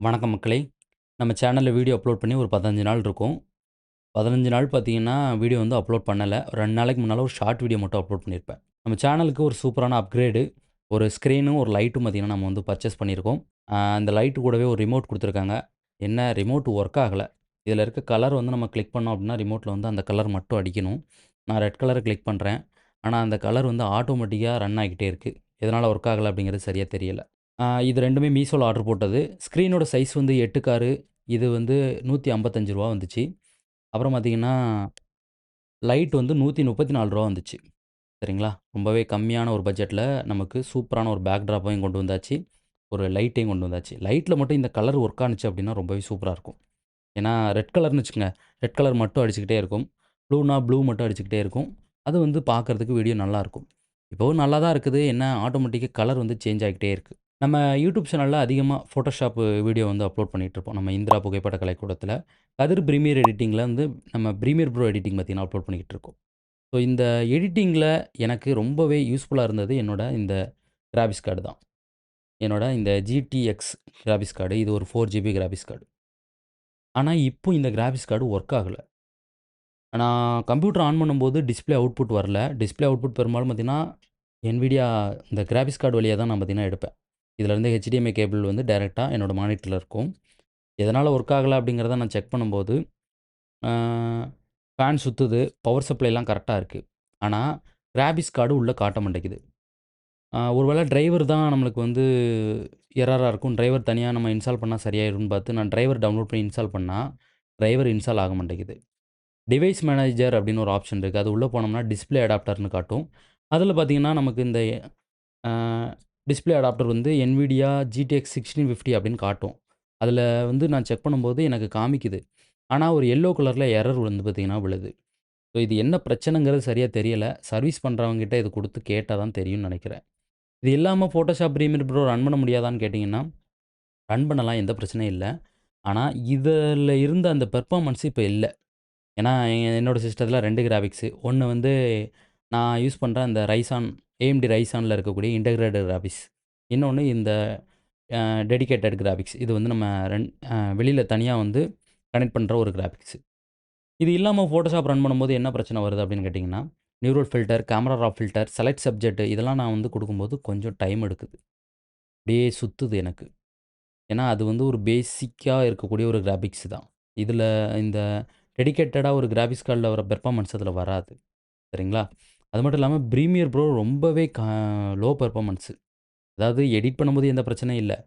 வணக்கம் மக்களே! நம்ம சேனலில் வீடியோ அப்லோட் பண்ணி ஒரு 15 நாள் இருக்கும். 15 நாள் பார்த்தீங்கன்னா, வீடியோ வந்து அப்லோட் பண்ணலை ரெண்டு நாளைக்கு முன்னால் ஒரு ஷார்ட் வீடியோ மட்டும் அப்லோட் பண்ணியிருப்பேன். நம்ம சேனலுக்கு ஒரு சூப்பரான அப்கிரேடு, ஒரு ஸ்க்ரீனும், ஒரு லைட்டும் பார்த்திங்கன்னா நம்ம வந்து பர்ச்சேஸ் பண்ணியிருக்கோம். அந்த லைட்டு கூடவே ஒரு ரிமோட் கொடுத்துருக்காங்க என்ன ரிமோட் ஒர்க் ஆகலை இதில் இருக்க கலர் வந்து நம்ம கிளிக் பண்ணோம் அப்படின்னா ரிமோட்டில் வந்து அந்த கலர் மட்டும் அடிக்கணும். நான் ரெட் கலரை கிளிக் பண்ணுறேன் ஆனால் அந்த கலர் வந்து ஆட்டோமேட்டிக்காக ரன் ஆகிட்டே இருக்குது எதனால் ஒர்க் ஆகலை அப்படிங்கிறது சரியாக தெரியலை இது ரெண்டுமே மீஷோவில் ஆர்டர் போட்டது. ஸ்க்ரீனோட சைஸ் வந்து 8க்கு 6 இது வந்து நூற்றி ஐம்பத்தஞ்சு ரூபா வந்துச்சு. அப்புறம் பார்த்தீங்கன்னா, லைட் வந்து நூற்றி முப்பத்தி நாலு ரூபா வந்துச்சு. சரிங்களா? ரொம்பவே கம்மியான ஒரு பட்ஜெட்டில் நமக்கு சூப்பரான ஒரு பேக் ட்ராப்பையும் கொண்டு வந்தாச்சு. ஒரு லைட்டையும் கொண்டு வந்தாச்சு. லைட்டில் மட்டும் இந்த கலர் ஒர்க் ஆணுச்சு அப்படின்னா ரொம்பவே சூப்பராக இருக்கும். ஏன்னா, ரெட் கலர்னு வச்சுக்கோங்க ரெட் கலர் மட்டும் அடிச்சுக்கிட்டே இருக்கும். ப்ளூனா ப்ளூ மட்டும் அடிச்சுக்கிட்டே இருக்கும். அது வந்து பார்க்கறதுக்கு வீடியோ நல்லாயிருக்கும் இப்போவும் நல்லா தான் இருக்குது. என்ன ஆட்டோமேட்டிக்காக கலர் வந்து சேஞ்ச் ஆகிக்கிட்டே இருக்குது நம்ம யூடியூப் சேனலில் அதிகமாக ஃபோட்டோஷாப் வீடியோ வந்து அப்லோட் பண்ணிகிட்ருப்போம் நம்ம இந்திரா புகைப்பட கலைக்கூடத்தில் கதிர் பிரீமியர் எடிட்டிங்ல வந்து நம்ம பிரீமியர் ப்ரோ எடிட்டிங் பார்த்தீங்கன்னா, அப்லோட் பண்ணிக்கிட்டு இருக்கோம். ஸோ இந்த எடிட்டிங்கில் எனக்கு ரொம்பவே யூஸ்ஃபுல்லாக இருந்தது என்னோட இந்த கிராபிக்ஸ் கார்டு தான். என்னோட இந்த ஜிடிஎக்ஸ் கிராபிக்ஸ் கார்டு. இது ஒரு ஃபோர் ஜிபி கிராபிக்ஸ் கார்டு. ஆனால் இப்போ இந்த கிராபிக்ஸ் கார்டு ஒர்க் ஆகலை நான் கம்ப்யூட்டர் ஆன் பண்ணும்போது டிஸ்ப்ளே அவுட்புட் வரல. டிஸ்ப்ளே அவுட்புட் பெரும்பாலும் பார்த்தீங்கன்னா, என்விடியா இந்த கிராபிக்ஸ் கார்டு வழியாக தான் நான் பார்த்தீங்கன்னா எடுப்பேன். இதிலேருந்து ஹெச்டிஎம்ஐ கேபிள் வந்து டேரெக்டாக என்னோட மானிட்டரில் இருக்கும். எதனால் ஒர்க் ஆகலை அப்படிங்கிறத நான் செக் பண்ணும்போது, ஃபேன் சுற்றுது பவர் சப்ளைலாம் கரெக்டாக இருக்குது ஆனால் கிராபிஸ் கார்டு உள்ளே காட்ட மாட்டேங்குது. ஒருவேளை டிரைவர் தான் நம்மளுக்கு வந்து எரரா இருக்கும். டிரைவர் தனியாக நம்ம இன்ஸ்டால் பண்ணால் சரியாயிரும்னு பார்த்து, நான் டிரைவர் டவுன்லோட் பண்ணி இன்ஸ்டால் பண்ணால் டிரைவர் இன்ஸ்டால் ஆக மாட்டேங்குது. டிவைஸ் மேனேஜர் அப்படின்னு ஒரு ஆப்ஷன் இருக்குது அது உள்ளே போனோம்னா, டிஸ்ப்ளே அடாப்டர்னு காட்டும். அதில் பார்த்தீங்கன்னா, நமக்கு இந்த டிஸ்ப்ளே அடாப்டர் வந்து என்விடியா ஜிடிஎக்ஸ் சிக்ஸ்டீன் ஃபிஃப்டி அப்படின்னு காட்டும். அதில் வந்து நான் செக் பண்ணும்போது எனக்கு காமிக்குது. ஆனால் ஒரு எல்லோ கலரில் எரர் வந்து பார்த்தீங்கன்னா விழுது. ஸோ இது என்ன பிரச்சனைங்கிறது சரியாக தெரியலை சர்வீஸ் பண்ணுறவங்ககிட்ட இது கொடுத்து கேட்டால் தான் தெரியும்னு நினைக்கிறேன் இது இல்லாமல் ஃபோட்டோஷாப் ப்ரீமியர் ப்ரோ ரன் பண்ண முடியாதான்னு கேட்டிங்கன்னா ரன் பண்ணலாம். எந்த பிரச்சனையும் இல்லை ஆனால் இதில் இருந்த அந்த பெர்ஃபார்மன்ஸ் இப்போ இல்லை ஏன்னா, என்னோட சிஸ்டத்தில 2 கிராபிக்ஸ். ஒண்ணு வந்து நான் யூஸ் பண்ணுற அந்த ரைசான் ஏஎம்டி ரைசானில் இருக்கக்கூடிய இன்டகிரேட்டட் கிராபிக்ஸ். இன்னொன்று இந்த டெடிக்கேட்டட் டெடிகேட்டட் கிராபிக்ஸ். இது வந்து நம்ம ரெண் வெளியில் தனியாக வந்து கனெக்ட் பண்ணுற ஒரு கிராஃபிக்ஸ் இது இல்லாமல் ஃபோட்டோஷாப் ரன் பண்ணும்போது என்ன பிரச்சனை வருது அப்படின்னு கேட்டிங்கன்னா neural filter, camera raw filter, select subject இதெல்லாம் நான் வந்து கொடுக்கும்போது கொஞ்சம் டைம் எடுக்குது. அப்படியே சுற்றுது எனக்கு. ஏன்னா, அது வந்து ஒரு பேசிக்காக இருக்கக்கூடிய ஒரு கிராஃபிக்ஸ் தான். இதில் இந்த டெடிக்கேட்டடாக ஒரு கிராபிக்ஸ் கார்டில் வர பெர்ஃபார்மன்ஸ் அதில் வராது. சரிங்களா? அது மட்டும் இல்லாமல் ப்ரீமியர் ப்ரோ ரொம்பவே கா லோ பெர்ஃபார்மன்ஸ். அதாவது எடிட் பண்ணும்போது எந்த பிரச்சனையும் இல்லை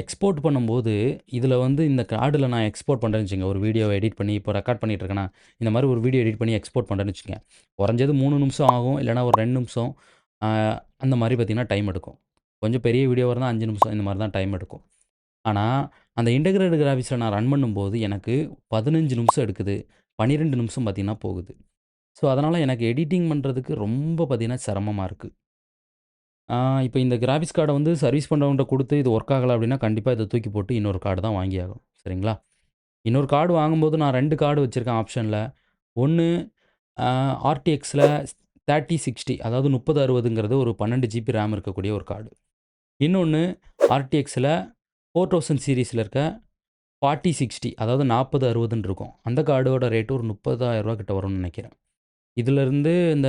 எக்ஸ்போர்ட் பண்ணும்போது, இதில் வந்து இந்த கார்டில் நான் எக்ஸ்போர்ட் பண்ணுறேன்னு வச்சுங்க ஒரு வீடியோவை எடிட் பண்ணி இப்போ ரெக்கார்ட் பண்ணிட்டு இருக்கேனா, இந்த மாதிரி ஒரு வீடியோ எடிட் பண்ணி எக்ஸ்போர்ட் பண்ணுறேன்னு வச்சுக்கங்க. குறைஞ்சது மூணு நிமிஷம் ஆகும். இல்லைனா ஒரு ரெண்டு நிமிஷம். அந்த மாதிரி பார்த்திங்கன்னா டைம் எடுக்கும். கொஞ்சம் பெரிய வீடியோவாக இருந்தால் அஞ்சு நிமிஷம் இந்த மாதிரி தான் டைம் எடுக்கும். ஆனால் அந்த இன்டகிரேட் கிராஃபிக்ஸில் நான் ரன் பண்ணும்போது எனக்கு 15 நிமிஷம் எடுக்குது. 12 நிமிஷம் பார்த்தீங்கன்னா போகுது. ஸோ, அதனால் எனக்கு எடிட்டிங் பண்ணுறதுக்கு ரொம்ப பார்த்தீங்கன்னா சிரமமாக இருக்குது இப்போ இந்த கிராபிக்ஸ் கார்டை வந்து சர்வீஸ் பண்ணுறவங்கள்ட்ட கொடுத்து இது ஒர்க் ஆகலை அப்படின்னா கண்டிப்பாக இதை தூக்கி போட்டு இன்னொரு கார்டு தான் வாங்கியாகணும். சரிங்களா? இன்னொரு கார்டு வாங்கும்போது நான் ரெண்டு கார்டு வச்சுருக்கேன் ஆப்ஷனில் ஒன்று ஆர்டிஎக்ஸில் தேர்ட்டி சிக்ஸ்டி அதாவது 3060ங்கிறது ஒரு 12 ஜிபி ரேம் இருக்கக்கூடிய ஒரு கார்டு. இன்னொன்று ஆர்டிஎக்ஸில் ஃபோர் தௌசண்ட் சீரீஸில் இருக்க 4060 அதாவது 4060ன்னு இருக்கும். அந்த கார்டோட ரேட்டு ஒரு முப்பதாயிரரூவா கிட்ட வரும்னு நினைக்கிறேன் இதிலருந்து இந்த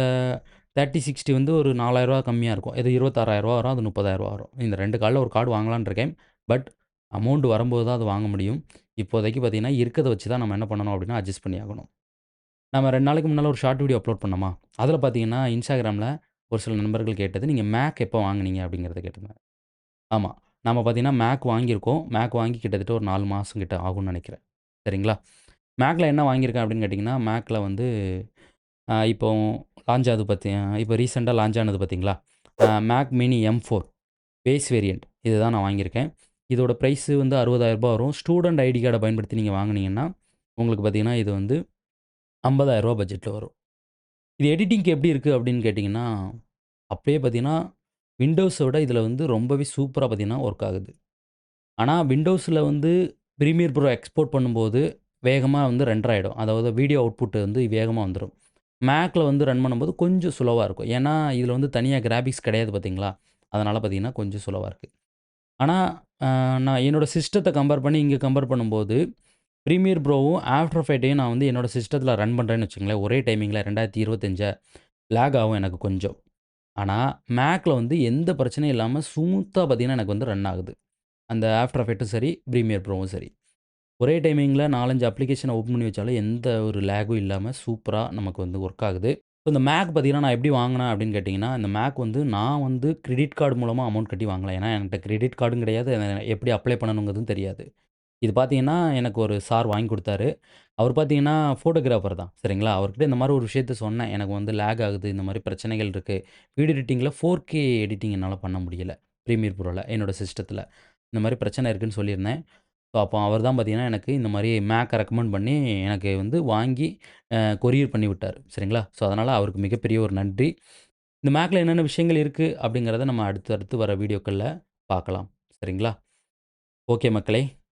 3060 வந்து ஒரு நாலாயிரரூவா கம்மியாக இருக்கும். இது இருபத்தாறாயிரரூவா வரும். அது முப்பதாயிரரூவா வரும். இந்த ரெண்டு காலில் ஒரு கார்டு வாங்கலான்னு இருக்கேன். பட் அமௌண்ட் வரும்போது தான் அது வாங்க முடியும். இப்போதைக்கு பார்த்தீங்கன்னா, இருக்கிறத வச்சு தான் நம்ம என்ன பண்ணணும் அப்படின்னா அட்ஜஸ்ட் பண்ணி ஆகணும். நம்ம ரெண்டு நாளைக்கு முன்னால் ஒரு ஷார்ட் வீடியோ அப்லோட் பண்ணோமா, அதில் பார்த்தீங்கன்னா, இன்ஸ்டாகிராமில் ஒரு சில நண்பர்கள் கேட்டது, நீங்கள் மேக் எப்போ வாங்குனீங்க?" அப்படிங்கிறத கேட்டிருந்தாங்க. ஆமாம் நம்ம பார்த்தீங்கன்னா, மேக் வாங்கியிருக்கோம். மேக் வாங்கி கிட்டத்தட்ட ஒரு நாலு மாதம் கிட்ட ஆகும்னு நினைக்கிறேன் சரிங்களா? மேக்கில் என்ன வாங்கியிருக்கேன் அப்படின்னு கேட்டிங்கன்னா மேக்கில் வந்து இப்போ லான்ச் ஆகுது பார்த்தி இப்போ ரீசெண்டாக லான்ச் ஆனது பார்த்தீங்களா? Mac mini M4 base variant இது தான் நான் வாங்கியிருக்கேன். இதோட ப்ரைஸு வந்து அறுபதாயிரரூபா வரும். ஸ்டூடெண்ட் ஐடி கார்டை பயன்படுத்தி நீங்கள் வாங்கினீங்கன்னா உங்களுக்கு பார்த்தீங்கன்னா, இது வந்து ஐம்பதாயிரரூபா பட்ஜெட்டில் வரும். இது எடிட்டிங்க்கு எப்படி இருக்குது அப்படின்னு கேட்டிங்கன்னா அப்படியே பார்த்தீங்கன்னா, விண்டோஸை விட இதில் வந்து ரொம்பவே சூப்பராக பார்த்தீங்கன்னா ஒர்க் ஆகுது. ஆனால் விண்டோஸில் வந்து ப்ரீமியர் ப்ரோ எக்ஸ்போர்ட் பண்ணும்போது வேகமாக வந்து ரெண்டர் ஆகிடும் அதாவது வீடியோ அவுட்புட் வந்து வேகமாக வந்துடும் மேக்கில் வந்து ரன் பண்ணும்போது கொஞ்சம் சுலவாக இருக்கும். ஏன்னா, இதில் வந்து தனியாக கிராபிக்ஸ் கிடையாது பார்த்தீங்களா? அதனால் பார்த்தீங்கன்னா, கொஞ்சம் சுலவாக இருக்குது ஆனால் நான் என்னோட சிஸ்டத்தை கம்பேர் பண்ணி இங்கே கம்பேர் பண்ணும்போது, ப்ரீமியர் ப்ரோவும், ஆஃப்டர் ஃபைட்டையும் நான் வந்து என்னோட சிஸ்டத்தில் ரன் பண்ணுறேன்னு வச்சுங்களேன் ஒரே டைமிங்கில் ரெண்டாயிரத்தி 2025 லேக் ஆகும் எனக்கு கொஞ்சம். ஆனால் மேக்கில் வந்து எந்த பிரச்சனையும் இல்லாமல் ஸ்மூத்தாக பார்த்தீங்கன்னா, எனக்கு வந்து ரன் ஆகுது. அந்த ஆஃப்டர் எஃபெக்ட்டும் சரி, ப்ரீமியர் ப்ரோவும் சரி. ஒரே டைமிங்கில் நாலஞ்சு அப்ளிகேஷனை ஓப்பன் பண்ணி வச்சாலும் எந்த ஒரு லேகும் இல்லாமல் சூப்பராக நமக்கு வந்து ஒர்க் ஆகுது. இந்த மேக் பார்த்தீங்கன்னா, நான் எப்படி வாங்கினேன் அப்படின்னு கேட்டிங்கன்னா இந்த மேக் வந்து நான் வந்து கிரெடிட் கார்டு மூலமாக அமௌண்ட் கட்டி வாங்கலாம் ஏன்னா, என்கிட்ட கிரெடிட் கார்டும் கிடையாது. எப்படி அப்ளை பண்ணணுங்கிறதும் தெரியாது. இது பார்த்தீங்கன்னா, எனக்கு ஒரு சார் வாங்கி கொடுத்தாரு அவர் பார்த்தீங்கன்னா, ஃபோட்டோகிராஃபர் தான். சரிங்களா? அவர்கிட்ட இந்த மாதிரி ஒரு விஷயத்த சொன்னேன். எனக்கு வந்து லேக் ஆகுது. இந்த மாதிரி பிரச்சனைகள் இருக்குது வீடியோ எடிட்டிங்கில் ஃபோர் கே எடிட்டிங் என்னால் பண்ண முடியல. ப்ரீமியர் ப்ரோவில் என்னோட சிஸ்டத்தில் இந்த மாதிரி பிரச்சனை இருக்குன்னு சொல்லியிருந்தேன். ஸோ, அப்போ அவர் தான் பார்த்தீங்கன்னா, எனக்கு இந்த மாதிரி மேக்கை ரெக்கமெண்ட் பண்ணி எனக்கு வந்து வாங்கி கொரியர் பண்ணி விட்டார் சரிங்களா? ஸோ, அதனால் அவருக்கு மிகப்பெரிய ஒரு நன்றி. இந்த மேக்கில் என்னென்ன விஷயங்கள் இருக்குது அப்படிங்கிறத நம்ம அடுத்து அடுத்து வர வீடியோக்களில் பார்க்கலாம். சரிங்களா? ஓகே மக்களே!